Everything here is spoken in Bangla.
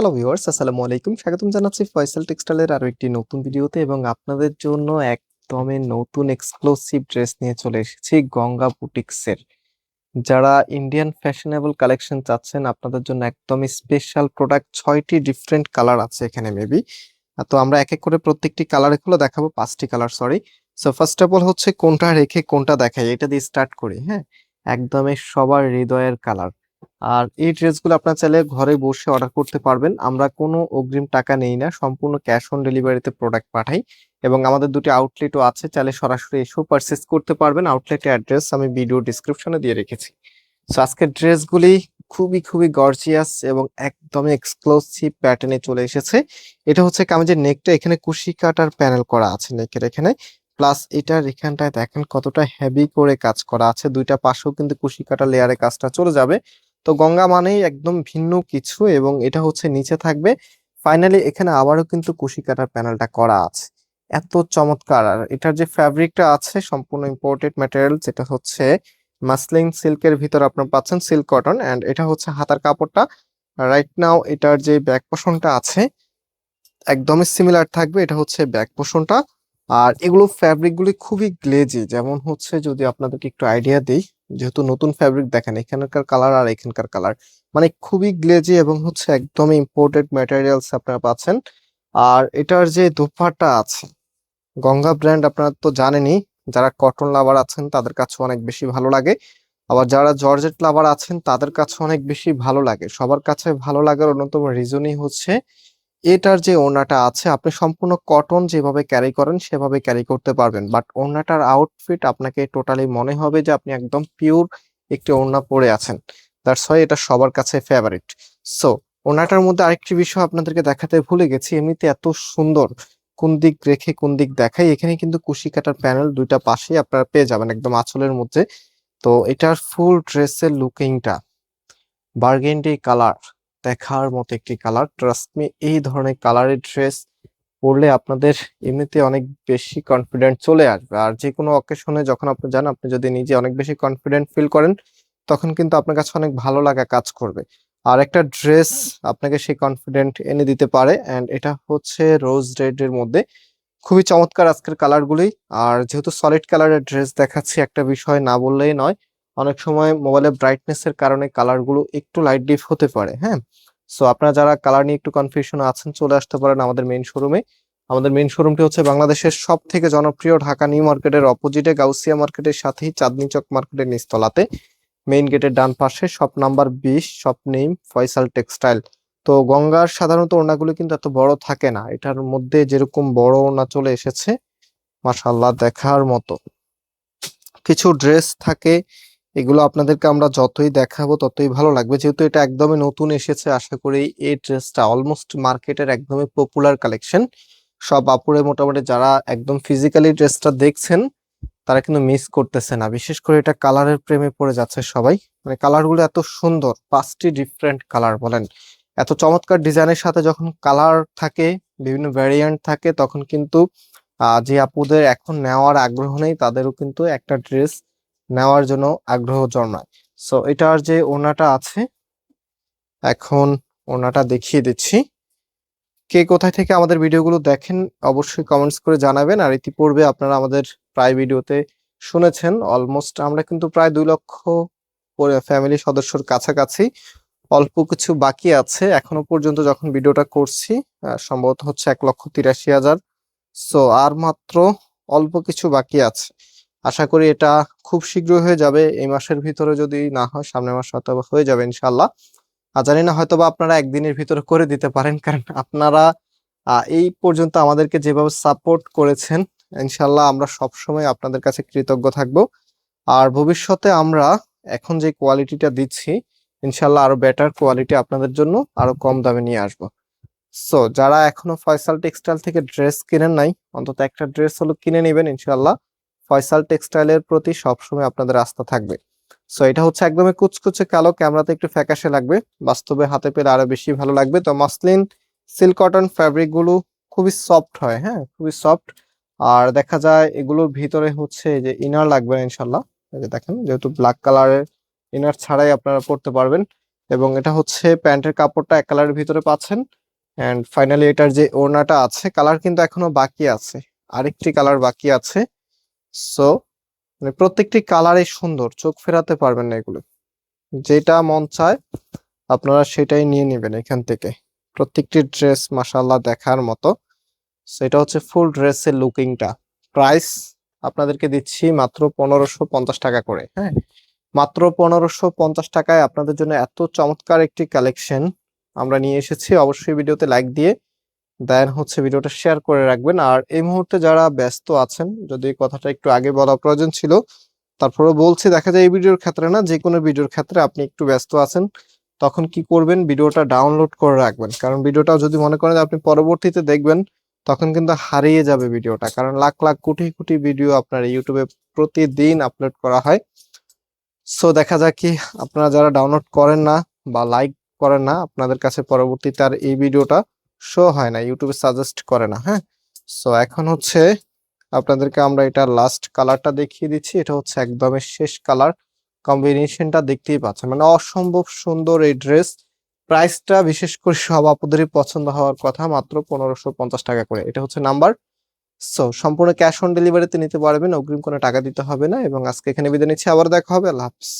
হ্যালো ভিউয়ার্স আসসালামু আলাইকুম। স্বাগতম জানাচ্ছি ফয়সাল টেক্সটাইলের আরও একটি নতুন ভিডিওতে এবং আপনাদের জন্য একদমই নতুন এক্সক্লুসিভ ড্রেস নিয়ে চলে এসেছি গঙ্গা বুটিক্সের যারা ইন্ডিয়ান ফ্যাশনেবল কালেকশন চাচ্ছেন, আপনাদের জন্য একদমই স্পেশাল প্রোডাক্ট ছয়টি ডিফারেন্ট কালার আছে এখানে মেবি তো আমরা এক এক করে প্রত্যেকটি কালারগুলো দেখাবো, পাঁচটি colour sorry so first of all হচ্ছে কোনটা রেখে কোনটা দেখাই, এটা দিয়ে স্টার্ট করি হ্যাঁ? একদমই সবার হৃদয়ের কালার আর এই ড্রেসগুলো আপনার চাইলে ঘরে বসে অর্ডার করতে পারবেন। আমরা কোনো অগ্রিম টাকা নেই না, সম্পূর্ণ ক্যাশ অন ডেলিভারিতে প্রোডাক্ট পাঠাই এবং আমাদের দুটি আউটলেটও আছে, চাইলে সরাসরি এসেও পারচেস করতে পারবেন। আউটলেটের অ্যাড্রেস আমি ভিডিও ডিসক্রিপশনে দিয়ে রেখেছি। সো আজকের ড্রেসগুলি খুবই খুবই গর্জিয়াস এবং একদমই এক্সক্লুসিভ প্যাটার্নে চলে এসেছে। এটা হচ্ছে কামিজের নেকটা এখানে কুশি কাটার প্যানেল করা আছে নেকের এখানে। প্লাস এটার এখানটায় দেখেন কতটা হেভি করে কাজ করা আছে। দুইটা পাশেও কিন্তু কুশি কাটা লেয়ারে কাজটা চলে যাবে। তো গঙ্গা মানেই একদম ভিন্ন কিছু এবং এটা হচ্ছে নিচে থাকবে। ফাইনালি এখানে আবারও কিন্তু কুশি কাটার প্যানেলটা করা আছে। এত চমৎকার! আর এটার যে ফ্যাব্রিকটা আছে, সম্পূর্ণ ইম্পোর্টেড ম্যাটেরিয়াল যেটা হচ্ছে মাসলিন সিল্কের ভিতর আপনার পাচ্ছেন সিল্ক কটন অ্যান্ড এটা হচ্ছে হাতার কাপড়টা। রাইট নাও এটার যে ব্যাক পোষণটা আছে, একদমই সিমিলার থাকবে। এটা হচ্ছে ব্যাক পোষণটা আর এগুলো ফ্যাব্রিক গুলি খুবই গ্লেজি যেমন হচ্ছে যদি আপনাদেরকে একটু আইডিয়া দিই। যেহেতু নতুন ফ্যাব্রিক দেখেন, এখানকার কালার আর এখানকার কালার মানে খুবই গ্লেজি এবং হচ্ছে একদমই ইম্পোর্টেড ম্যাটেরিয়ালস আপনারা পাচ্ছেন। আর এটার যে দোপাট্টা আছে, গঙ্গা ব্র্যান্ড আপনারা তো জানেনই, যারা কটন লাভার আছেন তাদের কাছে অনেক বেশি ভালো লাগে। আবার যারা জর্জেট লাভার আছেন তাদের কাছে অনেক বেশি ভালো লাগে। সবার কাছে ভালো লাগার অন্যতম রিজনই হচ্ছে এটার যে ওড়নাটা আছে, আপনি সম্পূর্ণ কটন যেভাবে ক্যারি করেন, সেভাবে ক্যারি করতে পারবেন। বাট ওড়নাটার আউটফিট আপনাকে টোটালি মনে হবে যে আপনি একদম পিওর একটি ওড়না পরে আছেন। দ্যাটস হয় এটা সবার কাছে ফেভারিট সো ওড়নাটার মধ্যে আরেকটি বিষয় আপনাদেরকে দেখাতে ভুলে গেছি। এমনিতে এত সুন্দর কোন দিক রেখে কোন দিক দেখাই। এখানে কিন্তু কুশি কাটার প্যানেল দুইটা পাশেই আপনারা পেয়ে যাবেন একদম আঁচলের মধ্যে। তো এটার ফুল ড্রেসের লুকিংটা বার্গেন্ডি কালার দেখার মতো একটি কালার ট্রাস্ট মি এই ধরনের কালারের ড্রেস পরলে আপনাদের এমনিতে অনেক বেশি কনফিডেন্ট চলে আসবে। আর যে কোনো অকেশনে যখন আপনি যান, আপনি যদি নিজে অনেক বেশি কনফিডেন্ট ফিল করেন, তখন কিন্তু আপনার কাছে অনেক ভালো লাগা কাজ করবে। আর একটা ড্রেস আপনাকে সেই কনফিডেন্ট এনে দিতে পারে অ্যান্ড এটা হচ্ছে রোজ রেড এর মধ্যে। খুবই চমৎকার আজকের কালারগুলি আর যেহেতু সলিড কালারের ড্রেস দেখাচ্ছি, একটা বিষয় না বললেই নয় অনেক সময় মোবাইলের ব্রাইটনেস এর কারণে কালারগুলো একটু লাইট ডিপ হতে পারে হ্যাঁ? সো আপনারা যারা কালার নিয়ে একটু কনফিউশন আছেন, চলে আসতে পারেন আমাদের মেইন শোরুমে আমাদের মেইন শোরুমটি হচ্ছে বাংলাদেশের সব থেকে জনপ্রিয় ঢাকা নিউ মার্কেটের অপোজিটে গাউসিয়া মার্কেটের সাথেই চাঁদনি চক মার্কেটের নিচতলাতে। মেইন গেটের ডান পাশে শপ নাম্বার বিশ শপ নেম ফয়সাল টেক্সটাইল তো গঙ্গার সাধারণত ওড়নাগুলো কিন্তু এত বড় থাকে না, এটার মধ্যে যেরকম বড় ওড়না চলে এসেছে মাশাল্লাহ দেখার মতো। কিছু ড্রেস থাকে এগুলো আপনাদেরকে আমরা যতই দেখাবো ততই ভালো লাগবে। যেহেতু এটা একদমই নতুন এসেছে, আশা করি এই ড্রেসটা অলমোস্ট মার্কেটের একদমই পপুলার কালেকশন সব আপুরে মোটামুটি যারা একদম ফিজিক্যালি ড্রেসটা দেখছেন, তারা কিন্তু মিস করতেছে না। বিশেষ করে এটা কালারের প্রেমে পড়ে যাচ্ছে সবাই। মানে কালারগুলো এত সুন্দর, পাঁচটি ডিফারেন্ট কালার বলেন। এত চমৎকার ডিজাইনের সাথে যখন কালার থাকে, বিভিন্ন ভ্যারিয়েন্ট থাকে, তখন কিন্তু যে আপুদের এখন নেওয়ার আগ্রহ নেই, তাদেরও কিন্তু একটা ড্রেস নেওয়ার জন্য আগ্রহ জন্মায়। সো এটার যে ওড়নাটা আছে, এখন ওড়নাটা দেখিয়ে দিচ্ছি। কে কোথায় থেকে আমাদের ভিডিওগুলো দেখেন, অবশ্যই কমেন্টস করে জানাবেন। আর ইতিপূর্বে আপনারা আমাদের প্রায় ভিডিওতে শুনেছেন অলমোস্ট আমরা কিন্তু প্রায় দুই লক্ষ ফ্যামিলি সদস্যর কাছাকাছি। অল্প কিছু বাকি আছে। এখনও পর্যন্ত যখন ভিডিওটা করছি সম্ভবত হচ্ছে এক লক্ষ তিরাশি হাজার। সো আর মাত্র অল্প কিছু বাকি আছে। আশা করি এটা খুব শীঘ্রই হয়ে যাবে। এই মাসের ভিতরে যদি না হয়, সামনের মাস হয়তো হয়ে যাবে ইনশাল্লাহ আর জানি না হয়তো আপনারা একদিনের ভিতরে করে দিতে পারেন, কারণ আপনারা এই পর্যন্ত আমাদেরকে যেভাবে সাপোর্ট করেছেন ইনশাল্লাহ আমরা সবসময় আপনাদের কাছে কৃতজ্ঞ থাকব। আর ভবিষ্যতে আমরা এখন যে কোয়ালিটিটা দিচ্ছি ইনশাল্লাহ আরও বেটার কোয়ালিটি আপনাদের জন্য আরও কম দামে নিয়ে আসব। সো যারা এখনও ফয়সাল টেক্সটাইল থেকে ড্রেস কিনেন নাই, অন্তত একটা ড্রেস হলো কিনে নেবেন ইনশাল্লাহ ফয়সাল টেক্সটাইলের প্রতি সবসময় আপনাদের আস্থা থাকবে। সো এটা হচ্ছে একদমই কুচকুচে কালো, ক্যামেরাতে একটু ফ্যাকাশে লাগবে। বাস্তবে হাতে পেলে আরও বেশি ভালো লাগবে। তো মাসলিন সিল্ক কটন ফ্যাব্রিকগুলো খুবই সফট হয় হ্যাঁ খুবই সফট। আর দেখা যায় এগুলোর ভিতরে হচ্ছে যে ইনার লাগবে না ইনশাল্লাহ যে দেখেন, যেহেতু ব্ল্যাক কালারের ইনার ছাড়াই আপনারা পড়তে পারবেন। এবং এটা হচ্ছে প্যান্টের কাপড়টা এক কালারের ভিতরে পাচ্ছেন। এন্ড ফাইনালি এটার যে ওড়নাটা আছে, কালার কিন্তু এখনও বাকি আছে। আরেকটি কালার বাকি আছে। সো মানে প্রত্যেকটি কালারই সুন্দর, চোখ ফেরাতে পারবেন না এগুলো। যেটা মন চায়, আপনারা সেটাই নিয়ে নেবেন এখান থেকে। প্রত্যেকটি ড্রেস মাসাল্লাহ দেখার মতো। সেটা হচ্ছে ফুল ড্রেসের লুকিংটা। প্রাইস আপনাদেরকে দিচ্ছি মাত্র পনেরোশো পঞ্চাশ টাকা করে হ্যাঁ? মাত্র পনেরোশো পঞ্চাশ টাকায় আপনাদের জন্য এত চমৎকার একটি কালেকশন আমরা নিয়ে এসেছি। অবশ্যই ভিডিওতে লাইক দিয়ে দেন হচ্ছে ভিডিওটা শেয়ার করে রাখবেন। আর এই মুহূর্তে যারা ব্যস্ত আছেন, যদি কথাটা একটু আগে বলা প্রয়োজন ছিল তারপরে বলছি, দেখা যায় এই ভিডিওর ক্ষেত্রে না যে কোনো ভিডিওর ক্ষেত্রে আপনি একটু ব্যস্ত আছেন, তখন কি করবেন? ভিডিওটা ডাউনলোড করে রাখবেন। কারণ ভিডিওটা যদি মনে করেন আপনি পরবর্তীতে দেখবেন, তখন কিন্তু হারিয়ে যাবে ভিডিওটা। কারণ লাখ লাখ কোটি কোটি ভিডিও আপনার ইউটিউবে প্রতিদিন আপলোড করা হয়। সো দেখা যাক কি, আপনারা যারা ডাউনলোড করেন না বা লাইক করেন না, আপনাদের কাছে পরবর্তীতে আর এই ভিডিওটা শো হয় না ইউটিউবে সাজেস্ট করে না হ্যাঁ? সো এখন হচ্ছে আপনাদেরকে আমরা এটা লাস্ট কালারটা দেখিয়ে দিচ্ছি, এটা হচ্ছে একদমই শেষ কালার কম্বিনেশনটা দেখতেই পাচ্ছেন মানে অসম্ভব সুন্দর এই ড্রেস প্রাইসটা বিশেষ করে সব আপুদেরই পছন্দ হওয়ার কথা, মাত্র পনেরোশো পঞ্চাশ টাকা করে। এটা হচ্ছে নাম্বার সো সম্পূর্ণ ক্যাশ অন ডেলিভারিতে নিতে পারবেন, অগ্রিম কোনো টাকা দিতে হবে না। এবং আজকে এখানে বিদায় নিচ্ছি, আবার দেখা হবে, আল্লাহ হাফিজ।